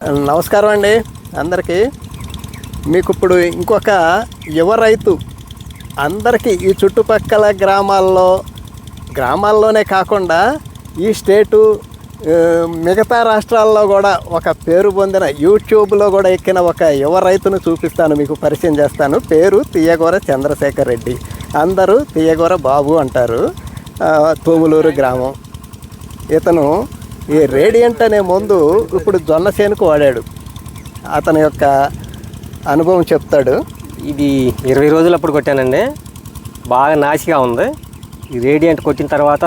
నమస్కారం అండి అందరికీ. మీకు ఇప్పుడు ఇంకొక యువ రైతు అందరికీ ఈ చుట్టుపక్కల గ్రామాల్లో గ్రామాల్లోనే కాకుండా ఈ స్టేటు మిగతా రాష్ట్రాల్లో కూడా ఒక పేరు పొందిన యూట్యూబ్లో కూడా ఎక్కిన ఒక యువ రైతును చూపిస్తాను మీకు పరిచయం చేస్తాను. పేరు తీయగూర చంద్రశేఖర్ రెడ్డి. అందరూ తీయగూర బాబు అంటారు. తోములూరు గ్రామం. ఇతను ఈ రేడియంట్ అనే మందు ఇప్పుడు జొన్న చేనుకు వాడాడు. అతని యొక్క అనుభవం చెప్తాడు. ఇది ఇరవై రోజులు అప్పుడు కొట్టానండి. బాగా నాసిగా ఉంది. ఈ రేడియంట్ కొట్టిన తర్వాత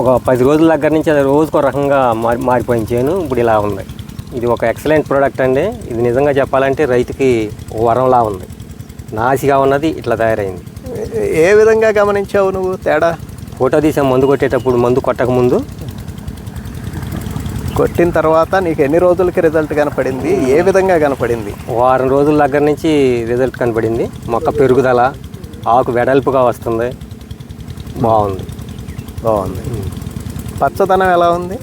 ఒక పది రోజుల దగ్గర నుంచి అది రోజుకో రకంగా మారి మారిపోయింది చేను ఇప్పుడు ఇలా ఉంది. ఇది ఒక ఎక్సలెంట్ ప్రోడక్ట్ అండి. ఇది నిజంగా చెప్పాలంటే రైతుకి వరంలా ఉంది. నాసిగా ఉన్నది ఇట్లా తయారైంది. ఏ విధంగా గమనించావు నువ్వు తేడా? ఫోటో తీసాం మందు కొట్టేటప్పుడు మందు కొట్టక ముందు? కొట్టిన తర్వాత నీకు ఎన్ని రోజులకి రిజల్ట్ కనపడింది? ఏ విధంగా కనపడింది? వారం రోజుల దగ్గర నుంచి రిజల్ట్ కనపడింది. మొక్క పెరుగుదల ఆకు వెడల్పుగా వస్తుంది. బాగుంది. బాగుంది. పచ్చదనం ఎలా ఉంది?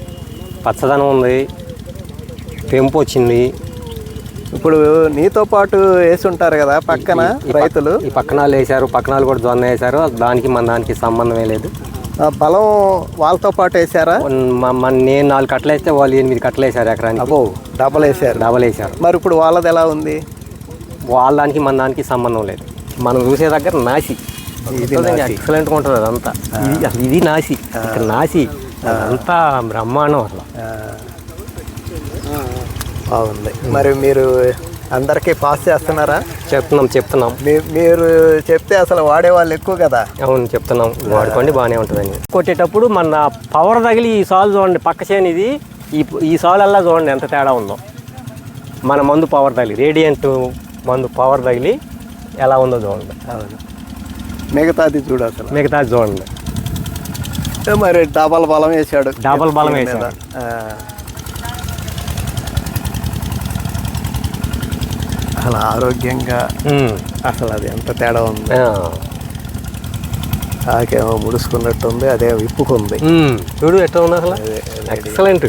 పచ్చదనం ఉంది. పెంపు వచ్చింది. ఇప్పుడు నీతో పాటు వేసి ఉంటారు కదా పక్కన రైతులు. ఈ పక్కనాలు వేశారు పక్కనాలు కూడా జొన్న వేశారు దానికి మన దానికి సంబంధమే లేదు. బలం వాళ్ళతో పాటు వేసారా నేను నాలుగు కట్టలు వేస్తే వాళ్ళు ఎనిమిది కట్టలు వేశారు ఎకరానికి. అబ్బో డబల్ వేసారు డబల్ వేశారు. మరి ఇప్పుడు వాళ్ళది ఎలా ఉంది? వాళ్ళ దానికి మన దానికి సంబంధం లేదు. మనం చూసే దగ్గర నాసి. ఎక్సలెంట్గా ఉంటుంది అదంతా. ఇది నాసి. ఇక్కడ నాసి. అంతా బ్రహ్మాండం అసలు. బాగుంది. మరి మీరు అందరికీ పాస్ చేస్తున్నారా? చెప్తున్నాం చెప్తున్నాం. మీరు చెప్తే అసలు వాడే వాళ్ళు ఎక్కువ కదా? అవును చెప్తున్నాం. వాడుకోండి బాగానే ఉంటుందండి కొట్టేటప్పుడు మన పవర్ తగిలి ఈ సాల్ చూడండి పక్క చేను ఇది ఈ ఈ సాల్ అలా చూడండి ఎంత తేడా ఉందో. మన మందు పవర్ తగిలి రేడియంట్ మందు పవర్ తగిలి ఎలా ఉందో చూడండి. అవును. మిగతాది చూడు అసలు. మిగతా చూడండి. మరి డబల్ బలం వేసాడు డబల్ బలం దీని అసలు ఆరోగ్యంగా. అసలు అది ఎంత తేడా ఉంది. ఆకేమో ముడుచుకున్నట్టు ఉంది అదే విప్పుకుంది. చూడు ఎట్లా ఉంది అసలు ఎక్సలెంట్